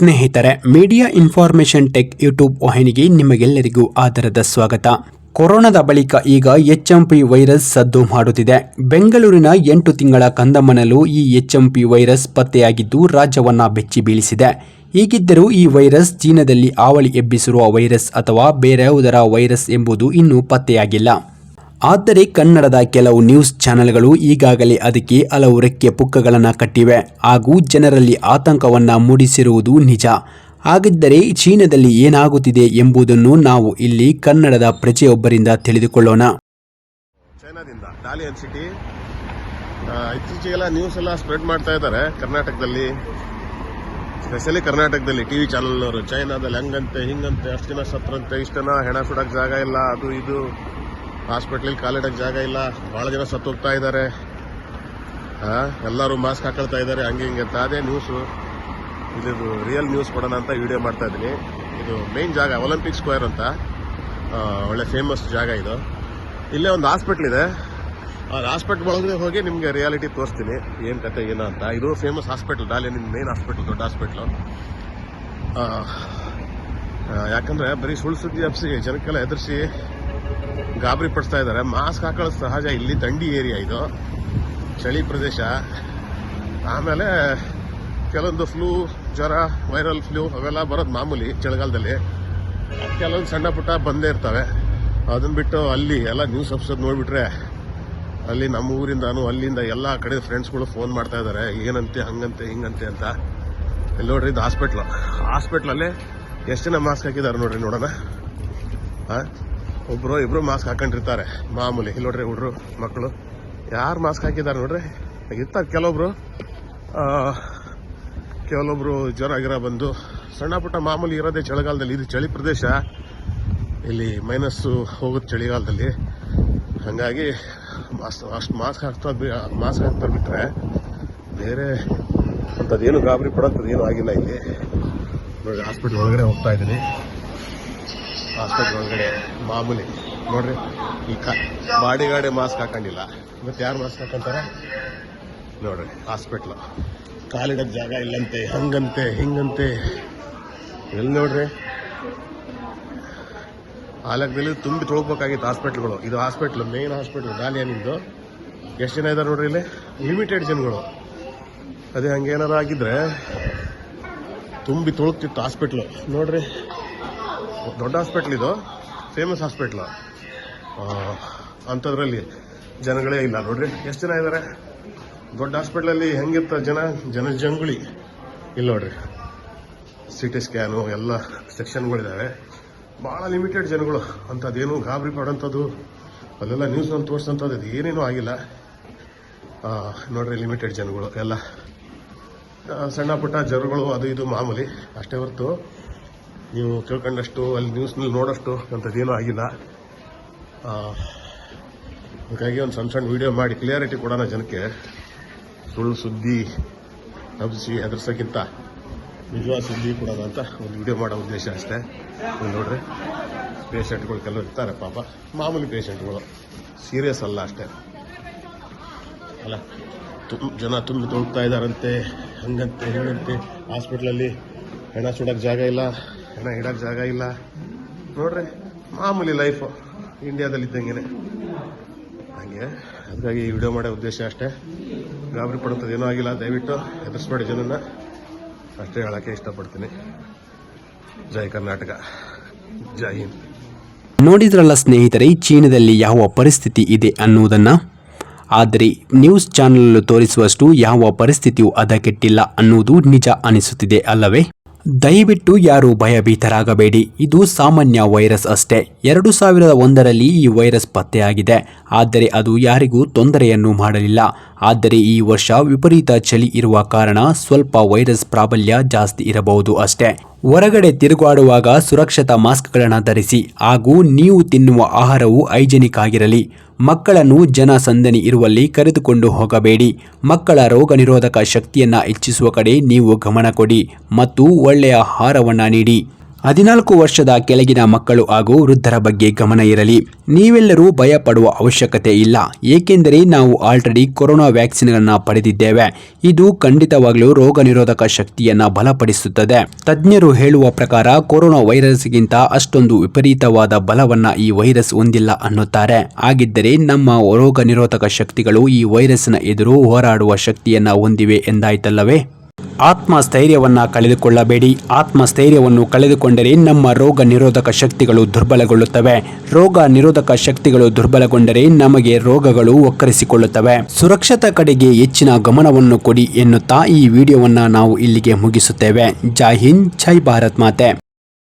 ಸ್ನೇಹಿತರೆ media information tech YouTube ವಾಹಿನಿಗೆ ನಿಮಗೆಲ್ಲರಿಗೂ ಆದರದ ಸ್ವಾಗತ. ಕೊರೋನಾದ ಬಳಿಕ ಈಗ ಎಚ್ಎಂಪಿ ವೈರಸ್ ಸದ್ದು ಮಾಡುತ್ತಿದೆ. ಬೆಂಗಳೂರಿನ ಎಂಟು ತಿಂಗಳ ಕಂದಮನಲ್ಲೂ ಈ ಎಚ್ಎಂಪಿ ವೈರಸ್ ಪತ್ತೆಯಾಗಿದ್ದು ರಾಜ್ಯವನ್ನ ಬೆಚ್ಚಿ ಬೀಳಿಸಿದೆ. ಹೀಗಿದ್ದರೂ ಈ ವೈರಸ್ ಚೀನಾದಲ್ಲಿ ಆವಳಿ ಎಬ್ಬಿಸಿರುವ ವೈರಸ್ ಅಥವಾ ಬೇರೆಯಾವುದರ ವೈರಸ್ ಎಂಬುದು ಇನ್ನೂ ಪತ್ತೆಯಾಗಿಲ್ಲ. ಆದರೆ ಕನ್ನಡದ ಕೆಲವು ನ್ಯೂಸ್ ಚಾನೆಲ್ಗಳು ಈಗಾಗಲೇ ಅದಕ್ಕೆ ಹಲವು ರೆಕ್ಕೆ ಪುಕ್ಕಗಳನ್ನು ಕಟ್ಟಿವೆ. ಹಾಗೂ ಜನರಲ್ಲಿ ಆತಂಕವನ್ನು ಮೂಡಿಸಿರುವುದು ನಿಜ. ಹಾಗಿದ್ದರೆ ಚೀನಾದಲ್ಲಿ ಏನಾಗುತ್ತಿದೆ ಎಂಬುದನ್ನು ನಾವು ಇಲ್ಲಿ ಕನ್ನಡದ ಪ್ರಜೆಯೊಬ್ಬರಿಂದ ತಿಳಿದುಕೊಳ್ಳೋಣ. ಚೈನಾದಿಂದ ಡಾಲಿಯನ್ ಸಿಟಿ ಇತ್ತೀಚೆಗೆಲ್ಲ ನ್ಯೂಸ್ ಎಲ್ಲ ಸ್ಪ್ರೆಡ್ ಮಾಡ್ತಾ ಇದ್ದಾರೆ ಕರ್ನಾಟಕದಲ್ಲಿ. ಸ್ಪೆಷಲಿ ಕರ್ನಾಟಕದಲ್ಲಿ ಟಿವಿ ಚಾನಲ್ನವರು ಚೈನಾದಲ್ಲಿ ಹಂಗಂತೆ, ಹಿಂಗಂತೆ ಅಷ್ಟು ಜನ ಸತ್ರಂತೆ ಇಷ್ಟು ಜನ ಹೆಣ ಸುಡಕ್ಕೆ ಜಾಗ ಇಲ್ಲ, ಅದು ಇದು. ಹಾಸ್ಪಿಟ್ಲಲ್ಲಿ ಕಾಲಿಡಕ್ ಜಾಗ ಇಲ್ಲ. ಬಹಳ ಜನ ಸತ್ತೋಗ್ತಾ ಇದ್ದಾರೆ. ಎಲ್ಲರೂ ಮಾಸ್ಕ್ ಹಾಕೊಳ್ತಾ ಇದ್ದಾರೆ. ಹಂಗೆ ಹಿಂಗೆ ಅಂತ. ಅದೇ ನ್ಯೂಸು ಇದು ರಿಯಲ್ ನ್ಯೂಸ್ ಕೊಡೋಣ ಅಂತ ವಿಡಿಯೋ ಮಾಡ್ತಾ ಇದ್ದೀನಿ. ಇದು ಮೇನ್ ಜಾಗ ಒಲಿಂಪಿಕ್ ಸ್ಕ್ವೇರ್ ಅಂತ. ಒಳ್ಳೆ ಫೇಮಸ್ ಜಾಗ ಇದು. ಇಲ್ಲೇ ಒಂದು ಹಾಸ್ಪಿಟ್ಲ್ ಇದೆ. ಆ ಹಾಸ್ಪಿಟ್ಲ್ ಒಳಗಡೆ ಹೋಗಿ ನಿಮಗೆ ರಿಯಾಲಿಟಿ ತೋರಿಸ್ತೀನಿ. ಏನು ಕತೆ, ಏನು ಅಂತ. ಇದು famous hospital Dalian main hospital ದೊಡ್ಡ ಹಾಸ್ಪಿಟ್ಲು ಯಾಕಂದ್ರೆ ಬರೀ ಸುಳ್ಳು ಸುದ್ದಿ ಹಬ್ಸಿ ಜನಕ್ಕೆಲ್ಲ ಎದುರಿಸಿ ಗಾಬರಿ ಪಡಿಸ್ತಾ ಇದ್ದಾರೆ. ಮಾಸ್ಕ್ ಹಾಕೊಳ್ಳೋದು ಸಹಜ. ಇಲ್ಲಿ ದಂಡಿ ಏರಿಯಾ ಇದು. ಚಳಿ ಪ್ರದೇಶ. ಆಮೇಲೆ ಕೆಲವೊಂದು ಫ್ಲೂ ಜ್ವರ ವೈರಲ್ ಫ್ಲೂ ಅವೆಲ್ಲ ಬರೋದು ಮಾಮೂಲಿ ಚಳಿಗಾಲದಲ್ಲಿ. ಕೆಲವೊಂದು ಸಣ್ಣ ಪುಟ್ಟ ಬಂದೇ ಇರ್ತವೆ. ಅದನ್ನು ಬಿಟ್ಟು ಅಲ್ಲಿ ಎಲ್ಲ ನ್ಯೂಸ್ ಅಪ್ಸೋದ್ ನೋಡಿಬಿಟ್ರೆ ಅಲ್ಲಿ ನಮ್ಮ ಊರಿಂದಾನು ಅಲ್ಲಿಂದ ಎಲ್ಲ ಕಡೆ ಫ್ರೆಂಡ್ಸ್ಗಳು ಫೋನ್ ಮಾಡ್ತಾ ಇದ್ದಾರೆ ಏನಂತೆ, ಹಂಗಂತೆ, ಹಿಂಗಂತೆ ಅಂತ. ಇಲ್ಲಿ ನೋಡ್ರಿ ಇದು ಹಾಸ್ಪಿಟ್ಲು ಹಾಸ್ಪಿಟ್ಲಲ್ಲಿ ಎಷ್ಟು ಜನ ಮಾಸ್ಕ್ ಹಾಕಿದ್ದಾರೆ ನೋಡ್ರಿ ನೋಡೋಣ. ಹಾಂ ಒಬ್ರು ಇಬ್ರು ಮಾಸ್ಕ್ ಹಾಕೊಂಡಿರ್ತಾರೆ. ಮಾಮೂಲಿ. ಇಲ್ಲಿ ನೋಡ್ರಿ ಹುಡ್ರು, ಮಕ್ಕಳು. ಯಾರು ಮಾಸ್ಕ್ ಹಾಕಿದ್ದಾರೆ ನೋಡ್ರಿ? ಇರ್ತಾರೆ ಕೆಲವೊಬ್ರು. ಕೆಲವೊಬ್ರು ಜ್ವರ ಗಿರ ಬಂದು ಸಣ್ಣ ಪುಟ್ಟ ಮಾಮೂಲಿ ಇರೋದೇ ಚಳಿಗಾಲದಲ್ಲಿ. ಇದು ಚಳಿ ಪ್ರದೇಶ. ಇಲ್ಲಿ ಮೈನಸ್ಸು ಹೋಗುತ್ತೆ ಚಳಿಗಾಲದಲ್ಲಿ. ಹಾಗಾಗಿ ಮಾಸ್ ಅಷ್ಟು ಮಾಸ್ಕ್ ಹಾಕ್ತಾ ಮಾಸ್ಕ್ ಹಾಕ್ತಾ ಬಿಟ್ರೆ ಬೇರೆ ಅಂಥದ್ದೇನು ಗಾಬರಿ ಪಡೋಂಥದ್ದು ಏನೂ ಆಗಿಲ್ಲ ಇಲ್ಲಿ. ನೋಡಿ ಹಾಸ್ಪಿಟ್ಲ್ ಒಳಗಡೆ ಹೋಗ್ತಾ ಇದ್ದೀನಿ. ಹಾಸ್ಪಿಟ್ಲ್ ಒಳಗಡೆ ಮಾಮೂಲಿ. ನೋಡ್ರಿ, ಈ ಬಾಡಿ ಗಾಡಿ ಮಾಸ್ಕ್ ಹಾಕೊಂಡಿಲ್ಲ. ಮತ್ತೆ ಯಾರು ಮಾಸ್ಕ್ ಹಾಕೊಂತಾರೆ? ನೋಡ್ರಿ ಹಾಸ್ಪಿಟ್ಲು ಕಾಲಿಡೋಕ್ಕೆ ಜಾಗ ಇಲ್ಲಂತೆ, ಹಂಗಂತೆ, ಹಿಂಗಂತೆ. ಎಲ್ಲಿ ನೋಡ್ರಿ? ಆಲಕದಲ್ಲಿ ತುಂಬಿ ತೊಳ್ಬೇಕಾಗಿತ್ತು ಹಾಸ್ಪಿಟ್ಲ್ಗಳು ಇದು ಹಾಸ್ಪಿಟ್ಲ್ ಮೇನ್ ಹಾಸ್ಪಿಟ್ಲ್ ಡಾಲಿಯನಿಂದು ಎಷ್ಟು ಜನ ಇದ್ದಾರೆ ನೋಡ್ರಿ ಇಲ್ಲಿ? ಲಿಮಿಟೆಡ್ ಜನಗಳು. ಅದೇ ಹಂಗೇನಾರು ಆಗಿದ್ರೆ ತುಂಬಿ ತೊಳ್ತಿತ್ತು ಹಾಸ್ಪಿಟ್ಲು ನೋಡ್ರಿ ದೊಡ್ಡ ಹಾಸ್ಪಿಟ್ಲ್ ಇದು. ಫೇಮಸ್ ಹಾಸ್ಪಿಟ್ಲು ಅಂಥದ್ರಲ್ಲಿ ಜನಗಳೇ ಇಲ್ಲ. ನೋಡ್ರಿ, ಎಷ್ಟು ಜನ ಇದ್ದಾರೆ ದೊಡ್ಡ ಹಾಸ್ಪಿಟ್ಲಲ್ಲಿ ಹೆಂಗಿರ್ತಾರೆ ಜನ? ಜನ ಜಂಗುಳಿ. ಇಲ್ಲ ನೋಡ್ರಿ. ಸಿ ಟಿ ಸ್ಕ್ಯಾನು ಎಲ್ಲ ಸೆಕ್ಷನ್ಗಳಿದ್ದಾವೆ ಭಾಳ ಲಿಮಿಟೆಡ್ ಜನಗಳು. ಅಂಥದ್ದೇನು ಗಾಬರಿ ಪಡೋಂಥದ್ದು. ಅಲ್ಲೆಲ್ಲ ನ್ಯೂಸ್ನಲ್ಲಿ ತೋರಿಸೋಂಥದ್ದು ಇದು ಏನೇನೂ ಆಗಿಲ್ಲ. ನೋಡ್ರಿ ಲಿಮಿಟೆಡ್ ಜನಗಳು ಎಲ್ಲ. ಸಣ್ಣ ಪುಟ್ಟ ಜ್ವರಗಳು ಅದು ಇದು ಮಾಮೂಲಿ. ಅಷ್ಟೇ ಹೊರತು ನೀವು ಕೇಳ್ಕೊಂಡಷ್ಟು ಅಲ್ಲಿ ನ್ಯೂಸ್ನಲ್ಲಿ ನೋಡೋಷ್ಟು ಅಂಥದ್ದೇನೂ ಆಗಿಲ್ಲ. ಹಾಗಾಗಿ ಒಂದು ಸಣ್ಣ ಸಣ್ಣ ವೀಡಿಯೋ ಮಾಡಿ ಕ್ಲಿಯಾರಿಟಿ ಕೊಡೋಣ ಜನಕ್ಕೆ. ಸುಳ್ಳು ಸುದ್ದಿ ಹಬ್ಬಿಸಿ ಹೆದರ್ಸೋಕ್ಕಿಂತ ನಿಜವಾದ ಸುದ್ದಿ ಕೊಡೋಣ ಅಂತ ಒಂದು ವಿಡಿಯೋ ಮಾಡೋ ಉದ್ದೇಶ ಅಷ್ಟೇ. ನೀವು ನೋಡ್ರಿ ಪೇಷಂಟ್ಗಳು ಕೆಲವರು ಇರ್ತಾರೆ ಪಾಪ. ಮಾಮೂಲಿ ಪೇಷಂಟ್ಗಳು ಸೀರಿಯಸ್ ಅಲ್ಲ ಅಷ್ಟೇ. ಅಲ್ಲ ತುಂಬ ಜನ ತುಂಬಿ ತೊಳ್ತಾ ಇದ್ದಾರಂತೆ, ಹಂಗಂತೆ, ಹಿಂಗಂತೆ. ಹಾಸ್ಪಿಟ್ಲಲ್ಲಿ ಹೆಣ ಸುಡೋಕ್ಕೆ ಜಾಗ ಇಲ್ಲ. ಹೆಣ ಇಡಕ್ ಜಾಗ ಇಲ್ಲ. ನೋಡ್ರಿ, ಮಾಮೂಲಿ ಲೈಫು ಇಂಡಿಯಾದಲ್ಲಿ ಇದ್ದಂಗೆನೆ ಹಾಗೆ ಹಾಗಾಗಿ ಈ ವಿಡಿಯೋ ಮಾಡೋ ಉದ್ದೇಶ ಅಷ್ಟೇ. ಗಾಬರಿ ಪಡುತ್ತದೆ ಏನೂ ಆಗಿಲ್ಲ. ದಯವಿಟ್ಟು ಎದುರಿಸ್ಬೇಡಿ ಜನನ ಅಷ್ಟೇ ಹೇಳೋಕ್ಕೆ ಇಷ್ಟಪಡ್ತೀನಿ. ಜೈ ಕರ್ನಾಟಕ. ಜೈ ಹಿಂದ್. ನೋಡಿದ್ರಲ್ಲ ಸ್ನೇಹಿತರೆ ಚೀನಾದಲ್ಲಿ ಯಾವ ಪರಿಸ್ಥಿತಿ ಇದೆ ಅನ್ನುವುದನ್ನು? ಆದರೆ ನ್ಯೂಸ್ ಚಾನಲ್ ತೋರಿಸುವಷ್ಟು ಯಾವ ಪರಿಸ್ಥಿತಿಯು ಅದಕ್ಕೆಟ್ಟಿಲ್ಲ ಅನ್ನುವುದು ನಿಜ ಅನಿಸುತ್ತಿದೆ ಅಲ್ಲವೇ? ದಯವಿಟ್ಟು ಯಾರು ಭಯಭೀತರಾಗಬೇಡಿ. ಇದು ಸಾಮಾನ್ಯ ವೈರಸ್ ಅಷ್ಟೇ. ಎರಡು ಸಾವಿರದ ಒಂದರಲ್ಲಿ ಈ ವೈರಸ್ ಪತ್ತೆಯಾಗಿದೆ. ಆದರೆ ಅದು ಯಾರಿಗೂ ತೊಂದರೆಯನ್ನು ಮಾಡಲಿಲ್ಲ. ಆದರೆ ಈ ವರ್ಷ ವಿಪರೀತ ಚಳಿ ಇರುವ ಕಾರಣ ಸ್ವಲ್ಪ ವೈರಸ್ ಪ್ರಾಬಲ್ಯ ಜಾಸ್ತಿ ಇರಬಹುದು ಅಷ್ಟೇ. ಹೊರಗಡೆ ತಿರುಗಾಡುವಾಗ ಸುರಕ್ಷತಾ ಮಾಸ್ಕ್ಗಳನ್ನು ಧರಿಸಿ ಹಾಗೂ ನೀವು ತಿನ್ನುವ ಆಹಾರವು ಹೈಜೆನಿಕ್ ಆಗಿರಲಿ. ಮಕ್ಕಳನ್ನು ಜನಸಂದಣಿ ಇರುವಲ್ಲಿ ಕರೆದುಕೊಂಡು ಹೋಗಬೇಡಿ. ಮಕ್ಕಳ ರೋಗ ನಿರೋಧಕ ಶಕ್ತಿಯನ್ನು ಹೆಚ್ಚಿಸುವ ಕಡೆ ನೀವು ಗಮನ ಕೊಡಿ ಮತ್ತು ಒಳ್ಳೆಯ ಆಹಾರವನ್ನು ನೀಡಿ. ಹದಿನಾಲ್ಕು ವರ್ಷದ ಕೆಳಗಿನ ಮಕ್ಕಳು ಹಾಗೂ ವೃದ್ಧರ ಬಗ್ಗೆ ಗಮನ ಇರಲಿ. ನೀವೆಲ್ಲರೂ ಭಯ ಪಡುವ ಅವಶ್ಯಕತೆ ಇಲ್ಲ. ಏಕೆಂದರೆ ನಾವು ಆಲ್ರೆಡಿ ಕೊರೋನಾ ವ್ಯಾಕ್ಸಿನ್ಗಳನ್ನು ಪಡೆದಿದ್ದೇವೆ. ಇದು ಖಂಡಿತವಾಗಲೂ ರೋಗ ನಿರೋಧಕ ಶಕ್ತಿಯನ್ನ ಬಲಪಡಿಸುತ್ತದೆ. ತಜ್ಞರು ಹೇಳುವ ಪ್ರಕಾರ ಕೊರೋನಾ ವೈರಸ್ಗಿಂತ ಅಷ್ಟೊಂದು ವಿಪರೀತವಾದ ಬಲವನ್ನು ಈ ವೈರಸ್ ಹೊಂದಿಲ್ಲ ಅನ್ನುತ್ತಾರೆ. ಹಾಗಿದ್ದರೆ ನಮ್ಮ ರೋಗ ನಿರೋಧಕ ಶಕ್ತಿಗಳು ಈ ವೈರಸ್ನ ಎದುರು ಹೋರಾಡುವ ಶಕ್ತಿಯನ್ನು ಹೊಂದಿವೆ ಎಂದಾಯ್ತಲ್ಲವೇ? ಆತ್ಮಸ್ಥೈರ್ಯವನ್ನ ಕಳೆದುಕೊಳ್ಳಬೇಡಿ. ಆತ್ಮಸ್ಥೈರ್ಯವನ್ನು ಕಳೆದುಕೊಂಡರೆ ನಮ್ಮ ರೋಗ ನಿರೋಧಕ ಶಕ್ತಿಗಳು ದುರ್ಬಲಗೊಳ್ಳುತ್ತವೆ. ರೋಗ ನಿರೋಧಕ ಶಕ್ತಿಗಳು ದುರ್ಬಲಗೊಂಡರೆ ನಮಗೆ ರೋಗಗಳು ಒಕ್ಕರಿಸಿಕೊಳ್ಳುತ್ತವೆ ಸುರಕ್ಷತಾ ಕಡೆಗೆ ಹೆಚ್ಚಿನ ಗಮನವನ್ನು ಕೊಡಿ ಎನ್ನುತ್ತಾ ಈ ವಿಡಿಯೋವನ್ನು ನಾವು ಇಲ್ಲಿಗೆ ಮುಗಿಸುತ್ತೇವೆ. ಜೈ ಹಿಂದ್, ಜೈ ಭಾರತ್ ಮಾತೆ.